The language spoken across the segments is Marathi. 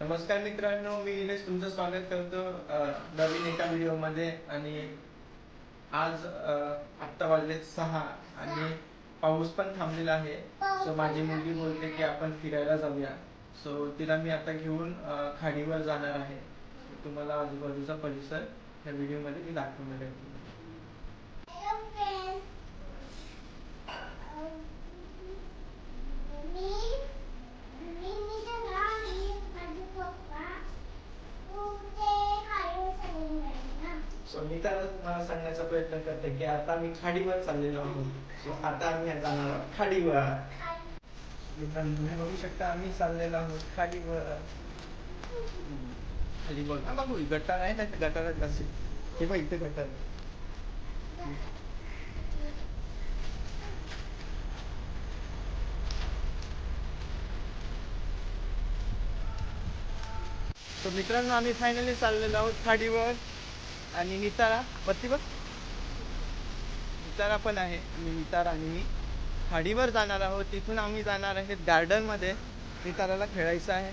नमस्कार मित्रांनो मी इलेश तुमचं स्वागत करतो नवीन एका व्हिडिओमध्ये. आणि आज आत्ता वाजले सहा आणि पाऊस पण थांबलेला आहे. सो माझी मुलगी बोलते की आपण फिरायला जाऊया. सो तिला मी आता घेऊन खाडीवर जाणार आहे. तुम्हाला आजूबाजूचा परिसर या व्हिडिओमध्ये मी दाखवणार आहे Hello friends. Um, मी मी मी तर आणि माझे पप्पा कुठे खायला चालले आहे ना सो मी मला तुम्हाला सांगण्याचा प्रयत्न करते की आता आम्ही खाडीवर चाललेलो आहोत. सो आता आम्ही जाणार आहोत खाडीवर. मित्रांनो बघू शकता आम्ही चाललेलो आहोत खाडीवर. खाली बघ. हा बघू गटार आहे ना गटारात असेल हे बघ इथे गटार तर मित्रांनो आम्ही फायनली चाललेलो आहोत खाडीवर. आणि नितारा बत्ती बघ. नितारा पण आहे. आणि नितारा आणि मी खाडीवर जाणार आहोत. तिथून आम्ही जाणार आहेत गार्डनमध्ये. निताराला खेळायचं आहे.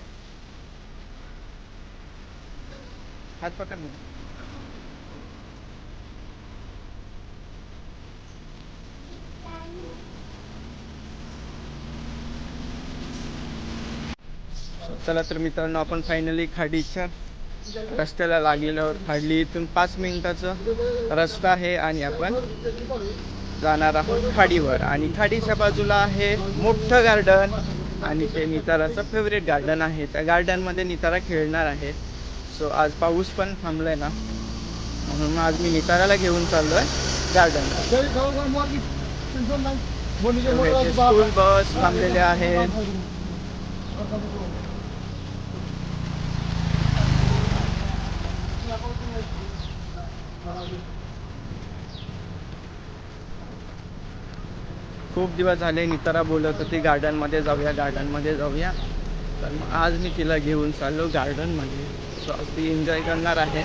हात पकड ना. चला तर मित्रांनो आपण फायनली खाडीच्या रस्त्याला लागलेलो हार्डली इथून पाच मिनिटाचं रस्ता आहे आणि आपण जाणार आहोत खाडीवर. आणि खाडीच्या बाजूला आहे मोठं गार्डन आणि ते निताराचं फेवरेट गार्डन आहे. त्या गार्डनमध्ये नितारा खेळणार आहे. सो आज पाऊस पण थांबलाय ना. म्हणून आज मी निताराला घेऊन चाललो आहे गार्डन स्कूल बस थांबलेले आहेत. खूप दिवस झाले नितारा बोलत होती गार्डनमध्ये जाऊया गार्डनमध्ये जाऊया. तर मग आज मी तिला घेऊन चाललो गार्डनमध्ये. सो आज ती एन्जॉय करणार आहे.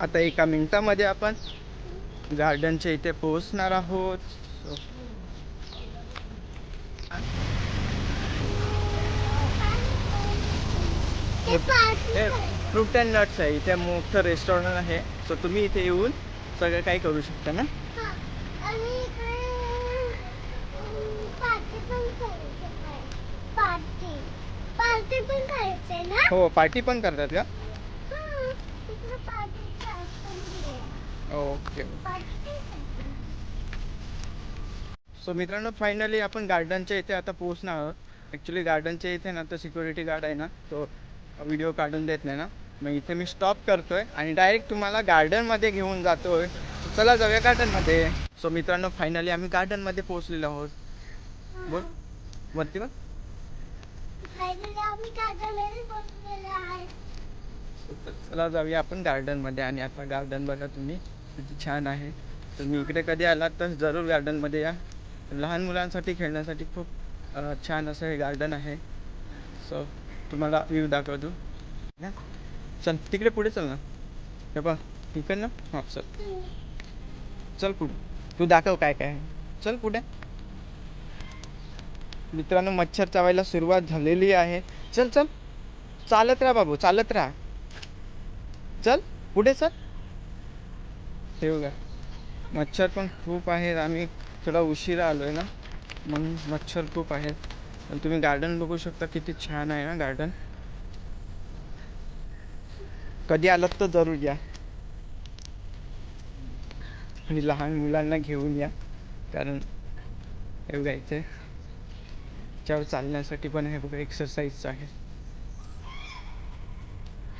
आता एका मिनटामध्ये आपण गार्डनच्या इथे पोहोचणार आहोत. हे फ्रूट अँड नट्स आहे. इथे मोठं रेस्टॉरंट आहे. सो तुम्ही इथे येऊन सगळं काही करू शकता ना? हा. पार्टी पण हो करतात का. ओके. सो मित्रांनो फायनली आपण गार्डनच्या इथे आता पोहोचणार आहोत. ॲक्च्युली गार्डनच्या इथे ना तर सिक्युरिटी गार्ड आहे ना. तो व्हिडिओ काढून देत नाही ना? मग इथे मी स्टॉप करतोय आणि डायरेक्ट तुम्हाला गार्डनमध्ये घेऊन जातोय. चला जाऊया गार्डनमध्ये सो मित्रांनो फायनली आम्ही गार्डनमध्ये पोहोचलेलो आहोत. बोल. वरती बघ. आहे. चला जाऊया आपण गार्डनमध्ये आणि आता गार्डन बघा तुम्ही. किती छान आहे. तुम्ही इकडे कधी आलात तर जरूर गार्डनमध्ये या. लहान मुलांसाठी खेळण्यासाठी खूप छान असं हे गार्डन आहे. सो तुम्हाला व्ह्यू दाखवतो. ना? चल तिकडे पुढे चल ना. हे बघ इकडे ना? हां चल. चल पुढे. तू दाखव काय काय आहे. चल पुढे. मित्रांनो मच्छर चावायला सुरुवात झालेली आहे. चल चल. चालत राहा बाबू चालत राहा. चल पुढे चल. हे बघा. मच्छर पण खूप आहेत. आम्ही थोडा उशिरा आलो आहे ना? म्हणून मच्छर खूप आहेत. पण तुम्ही गार्डन बघू शकता किती छान आहे ना गार्डन कधी आलात तर जरूर या. आणि लहान मुलांना घेऊन या कारण हे बघायचं इथे त्याच्यावर चालण्यासाठी पण हे बघा एक्सरसाइजचं आहे.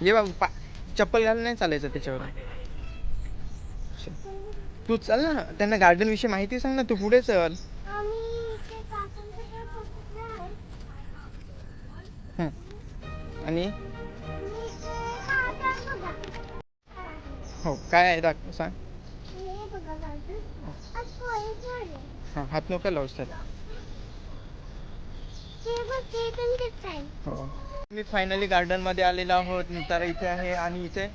ये बाबू पा चप्पल घालून नाही चालायचं त्याच्यावर? तू चल ना त्यांना गार्डन विषयी माहिती सांग ना तू पुढे चल आम्ही इथे काकांकडे पोहोचलो आहे. हं. आणि? हो काय आहे दाख सांग. हां हात नका लावूस सर. हो. मी फायनली गार्डनमध्ये आलेलो आहोत. नितारा इथे आहे आणि इथे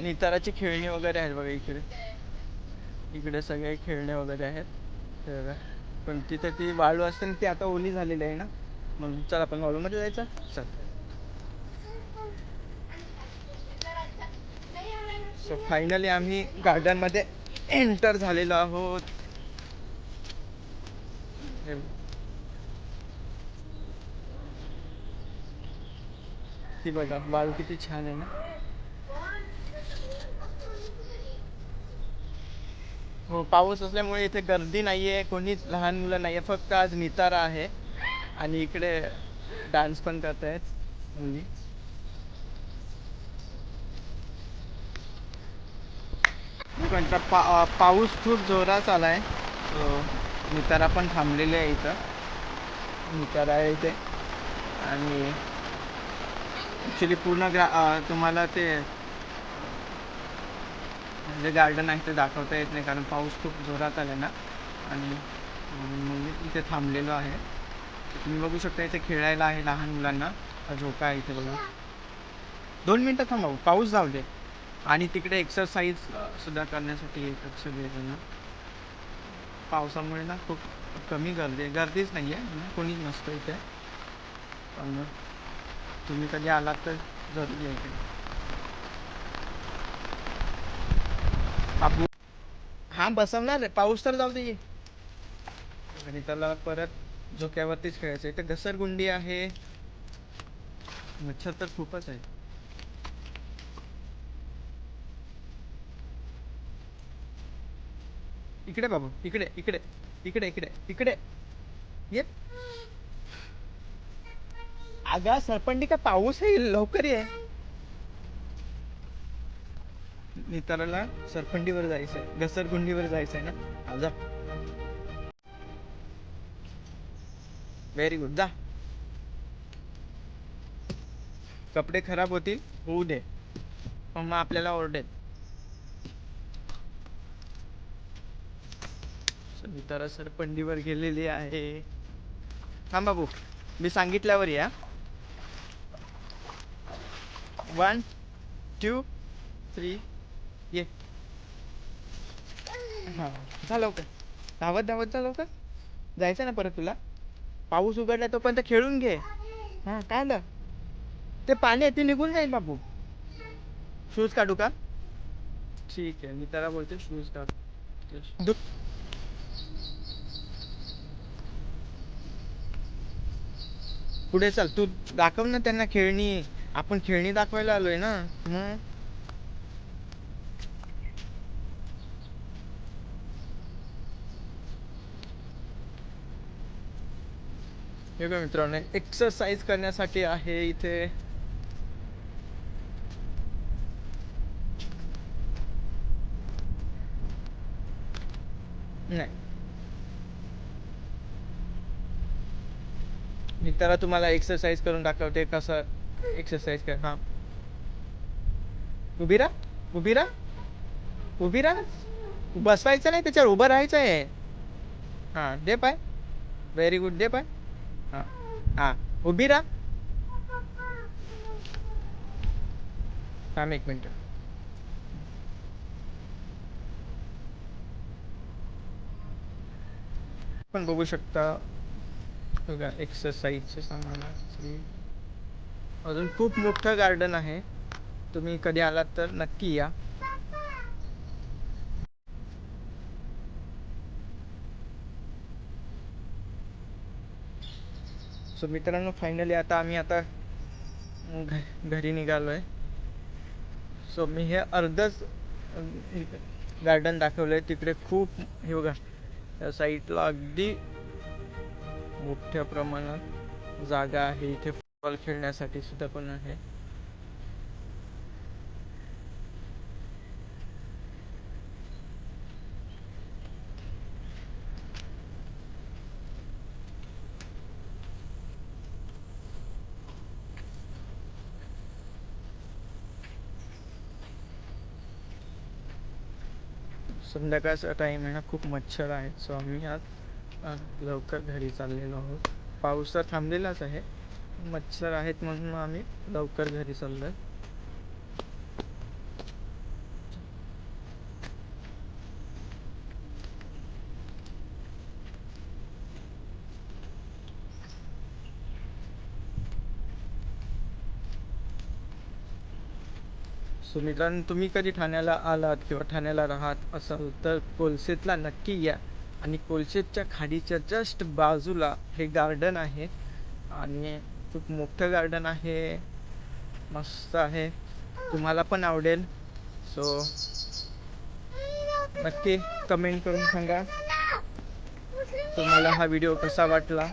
निताराची खेळणी वगैरे आहेत बघा इकडे. इकडे सगळे खेळणे वगैरे आहेत. तर पण तिथे ती वाळू असते ना ती आता ओली झालेली आहे ना? म्हणून चल आपण वाळूमध्ये जायचं. चल. सो फायनली आम्ही गार्डनमध्ये एंटर झालेलो आहोत. ती बघा बाळ किती छान आहे ना? हो पाऊस असल्यामुळे इथे गर्दी नाही आहे कोणीच लहान मुलं नाही आहे फक्त आज नितारा आहे. आणि इकडे डान्स पण करत आहेत मुली पा पाऊस खूप जोरात आलाय. आहे नितारा पण थांबलेले आहे इथं. नितारा आहे इथे. आणि ॲक्च्युली पूर्ण ग्रा तुम्हाला ते जे गार्डन आहे ते दाखवता येत नाही कारण पाऊस खूप जोरात आला ना. आणि मग मी इथे थांबलेलो आहे. तुम्ही बघू शकता इथे खेळायला आहे लहान मुलांना. झोका आहे इथे बघा. दोन मिनटं थांबावं. पाऊस जाऊ दे. आणि तिकडे एक्सरसाइज सुद्धा करण्यासाठी येतात सगळेजण. पावसामुळे ना खूप कमी गर्दी गर्दीच नाही आहे कोणी म्हणजे कोणीच नसतं इथे. पण तुम्ही कधी आलात तर जरूर या इकडे. बापू हा बसवणार आहे. पाऊस तर जाऊ दे. आणि त्याला परत झोक्यावरतीच खेळायचं इथे घसरगुंडी आहे. मच्छर तर खूपच आहे. इकडे बाबू इकडे इकडे इकडे इकडे इकडे. ये. अगा सरपंडी का पाऊस आहे? लवकर ये. निताराला सरपंडीवर जायचंय घसरगुंडीवर जायचंय ना? हा, जा. व्हेरी गुड जा. कपडे खराब होतील होऊ दे. पण मग आपल्याला ओरडेल. नितारा सरपंडीवर गेलेली आहे. थांब बाबू मी सांगितल्यावर या. वन टू थ्री ये. हा जा लवकर. धावत धावत जा लवकर. जायचं ना परत तुला. पाऊस उघडला तोपर्यंत खेळून घे. हा काय आलं? ते पाणी आहे ते निघून जाईल बाबू. शूज काढू का? ठीक आहे मी त्याला बोलते शूज काढ दु- पुढे चल. तू दाखव ना त्यांना खेळणी. आपण खेळणी दाखवायला आलोय ना. मग? हे बघा मित्रांनो एक्सरसाइज करण्यासाठी आहे इथे नाही मी त्याला तुम्हाला एक्सरसाइज करून दाखवते कसं एक्सरसाइज कर हां. उभी राहा उभी राहा. उभी राहा. बसवायचं नाही त्याच्यावर उभं राहायचं आहे. हां दे पाय. व्हेरी गुड दे पाय. हां हां. उभी राहा. थांब एक मिनटं. पण बघू शकता बघा एक्सरसाइजचे सामान आहे. अजून खूप मोठं गार्डन आहे. तुम्ही कधी आलात तर नक्की या. सो मित्रांनो फायनली आता आम्ही आता घ- घरी निघालोय. सो मी हे अर्धच गार्डन दाखवलंय. तिकडे खूप हे बघा साईटला अगदी मोठ्या प्रमाणात जागा आहे. इथे फुटबॉल खेळण्यासाठी सुद्धा पण आहे. संध्याकाळचा टाइम आहे ना खूप मच्छर आहेत. सो आम्ही आज लवकर घरी चाललेलो आहोत. पाऊस तर थांबलेलाच आहे. मच्छर आहेत म्हणून आम्ही लवकर घरी चाललो आहे तुम्ही कधी ठाण्याला आलात किंवा ठाण्याला राहात असाल तर कोलसेतला नक्की या. आणि कोलशेतच्या खाडीच्या जस्ट बाजूला हे गार्डन आहे. आणि खूप मोठं गार्डन आहे. मस्त आहे. तुम्हाला पण आवडेल. सो नक्की कमेंट करून सांगा. तुम्हाला हा व्हिडिओ कसा वाटला?